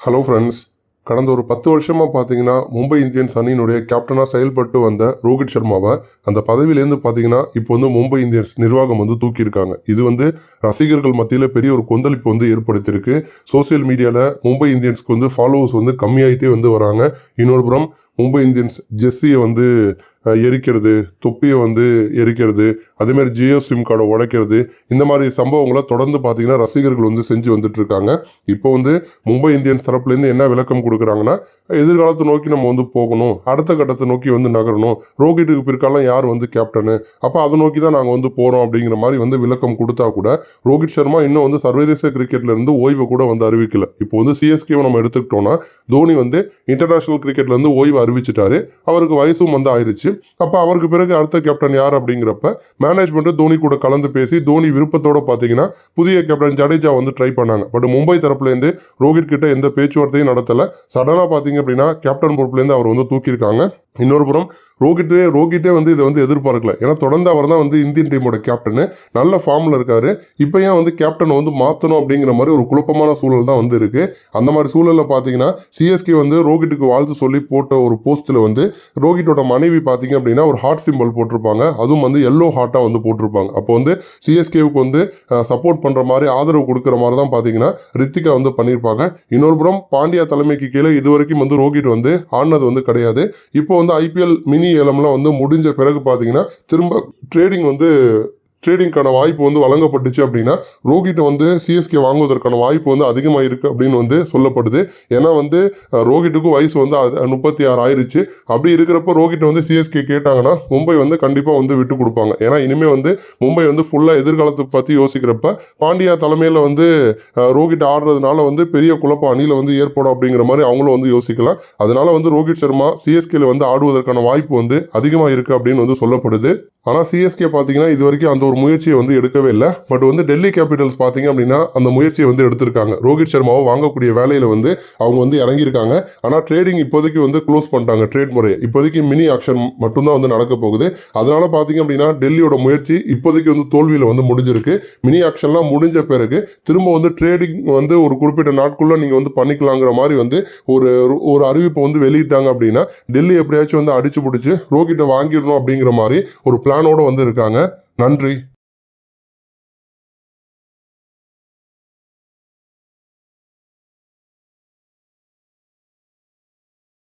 Hello friends கடந்த ஒரு பத்து வருஷமாக பார்த்தீங்கன்னா மும்பை இந்தியன்ஸ் அணியினுடைய கேப்டனாக செயல்பட்டு வந்த ரோஹித் சர்மாவை அந்த பதவியிலேருந்து பார்த்தீங்கன்னா இப்போ வந்து மும்பை இந்தியன்ஸ் நிர்வாகம் வந்து தூக்கியிருக்காங்க. இது வந்து ரசிகர்கள் மத்தியில் பெரிய ஒரு கொந்தளிப்பு வந்து ஏற்படுத்தியிருக்கு. சோஷியல் மீடியாவில் மும்பை இந்தியன்ஸ்க்கு வந்து ஃபாலோவர்ஸ் வந்து கம்மியாயிட்டே வந்து வராங்க. இன்னொரு புறம் மும்பை இந்தியன்ஸ் ஜெஸ்ஸியை வந்து எரிக்கிறது தொப்பியை வந்து எரிக்கிறது அதேமாதிரி ஜியோ சிம் கார்டை உடைக்கிறது இந்த மாதிரி சம்பவங்களை தொடர்ந்து பார்த்தீங்கன்னா ரசிகர்கள் வந்து செஞ்சு வந்துட்டு இருக்காங்க இப்போ வந்து மும்பை இந்தியன்ஸ் தரப்புலேருந்து என்ன விளக்கம் கொடுக்குறாங்கன்னா எதிர்காலத்தை நோக்கி நம்ம வந்து போகணும் அடுத்த கட்டத்தை நோக்கி வந்து நகரணும் ரோஹித்துக்கு பிற்காலம் யார் வந்து கேப்டனு அப்போ அதை நோக்கி தான் நாங்கள் வந்து போகிறோம் அப்படிங்கிற மாதிரி வந்து விளக்கம் கொடுத்தா கூட ரோஹித் சர்மா இன்னும் வந்து சர்வதேச கிரிக்கெட்லேருந்து ஓய்வை கூட வந்து அறிவிக்கல. இப்போ வந்து சிஎஸ்கேவை நம்ம எடுத்துக்கிட்டோம்னா தோனி வந்து இன்டர்நேஷனல் கிரிக்கெட்லேருந்து ஓய்வு அறிவிச்சிட்டாரு. அவருக்கு வயசும் வந்து ஆயிடுச்சு அப்போ அவருக்கு பிறகு அடுத்த கேப்டன் யார் அப்படிங்கிறப்ப மேனேஜ்மெண்ட் தோனி கூட கலந்து பேசி தோனி விருப்பத்தோட பார்த்தீங்கன்னா புதிய கேப்டன் ஜடேஜா வந்து ட்ரை பண்ணாங்க. பட் மும்பை தரப்புலேருந்து ரோஹித் கிட்ட எந்த பேச்சுவார்த்தையும் நடத்தலை. சடனாக பார்த்தீங்க அப்படின்னா கேப்டன் பொறுப்புலேருந்து அவர் வந்து தூக்கியிருக்காங்க. இன்னொரு புறம் ரோஹிட்டே ரோஹிட்டே வந்து இதை வந்து எதிர்பார்க்கல. ஏன்னா தொடர்ந்து அவர் தான் வந்து இந்தியன் டீமோட கேப்டனு. நல்ல ஃபார்மில் இருக்கார். இப்போ ஏன் வந்து கேப்டனை வந்து மாற்றணும் அப்படிங்கிற மாதிரி ஒரு குழப்பமான சூழல் தான் வந்து இருக்குது அந்த மாதிரி சூழலில் பார்த்தீங்கன்னா சிஎஸ்கே வந்து ரோஹிட்டுக்கு வாழ்த்து சொல்லி போட்ட ஒரு போஸ்ட்டில் வந்து ரோஹிட்டோட மனைவி பார்த்தீங்க அப்படின்னா ஒரு ஹார்ட் சிம்பல் போட்டிருப்பாங்க. அதுவும் வந்து எல்லோ ஹார்ட்டாக வந்து போட்டிருப்பாங்க. அப்போ வந்து சிஎஸ்கேவுக்கு வந்து சப்போர்ட் பண்ணுற மாதிரி ஆதரவு கொடுக்குற மாதிரி தான் பார்த்தீங்கன்னா ரித்திகா வந்து பண்ணியிருப்பாங்க. இன்னொரு புறம் பாண்டியா தலைமைக்கு கீழே இது வரைக்கும் வந்து ரோஹித் வந்து ஆடினது வந்து கிடையாது. இப்போ வந்து ஐபிஎல் மினி ஏலம்லாம் வந்து முடிஞ்ச பிறகு பார்த்தீங்கன்னா திரும்ப ட்ரேடிங் வந்து ட்ரேடிங்க்கான வாய்ப்பு வந்து வழங்கப்பட்டுச்சு அப்படின்னா ரோஹிட்டை வந்து சிஎஸ்கே வாங்குவதற்கான வாய்ப்பு வந்து அதிகமாக இருக்குது அப்படின்னு வந்து சொல்லப்படுது. ஏன்னா வந்து ரோஹிட்டுக்கும் வயசு வந்து அது- முப்பத்தி ஆறு ஆயிடுச்சு அப்படி இருக்கிறப்ப ரோஹிட்டை வந்து சிஎஸ்கே கேட்டாங்கன்னா மும்பை வந்து கண்டிப்பாக வந்து விட்டு கொடுப்பாங்க. ஏன்னா இனிமேல் வந்து மும்பை வந்து ஃபுல்லாக எதிர்காலத்தை பற்றி யோசிக்கிறப்ப பாண்டியா தலைமையில் வந்து ரோஹிட் ஆடுறதுனால வந்து பெரிய குழப்பம் அணியில் வந்து ஏற்படும் அப்படிங்கிற மாதிரி அவங்களும் வந்து யோசிக்கலாம். அதனால வந்து ரோஹித் சர்மா சிஎஸ்கேல வந்து ஆடுவதற்கான வாய்ப்பு வந்து அதிகமாக இருக்குது அப்படின்னு வந்து சொல்லப்படுது. ஆனால் சிஎஸ்கே பார்த்தீங்கன்னா இது வரைக்கும் அந்த ஒரு முயற்சியை வந்து எடுக்கவே இல்லை. பட் வந்து டெல்லி கேபிட்டல்ஸ் பார்த்தீங்க அப்படின்னா அந்த முயற்சியை வந்து எடுத்திருக்காங்க. ரோஹித் சர்மாவை வாங்கக்கூடிய வேலையில் வந்து அவங்க வந்து இறங்கியிருக்காங்க. ஆனால் ட்ரேடிங் இப்போதைக்கு வந்து க்ளோஸ் பண்ணிட்டாங்க ட்ரேட் முறையை. இப்போதைக்கு மினி ஆக்ஷன் மட்டும்தான் வந்து நடக்க போகுது. அதனால் பார்த்தீங்க அப்படின்னா டெல்லியோட முயற்சி இப்போதைக்கு வந்து தோல்வியில் வந்து முடிஞ்சிருக்கு. மினி ஆக்ஷன்லாம் முடிஞ்ச பிறகு திரும்ப வந்து ட்ரேடிங் வந்து ஒரு குறிப்பிட்ட நாட்குள்ளே நீங்கள் வந்து பண்ணிக்கலாங்கிற மாதிரி வந்து ஒரு ஒரு அறிவிப்பை வந்து வெளியிட்டாங்க அப்படின்னா டெல்லி எப்படியாச்சும் வந்து அடிச்சு பிடிச்சி ரோஹிட்டை வாங்கிடணும் அப்படிங்கிற மாதிரி ஒரு பிளானோட வந்து இருக்காங்க நன்றி.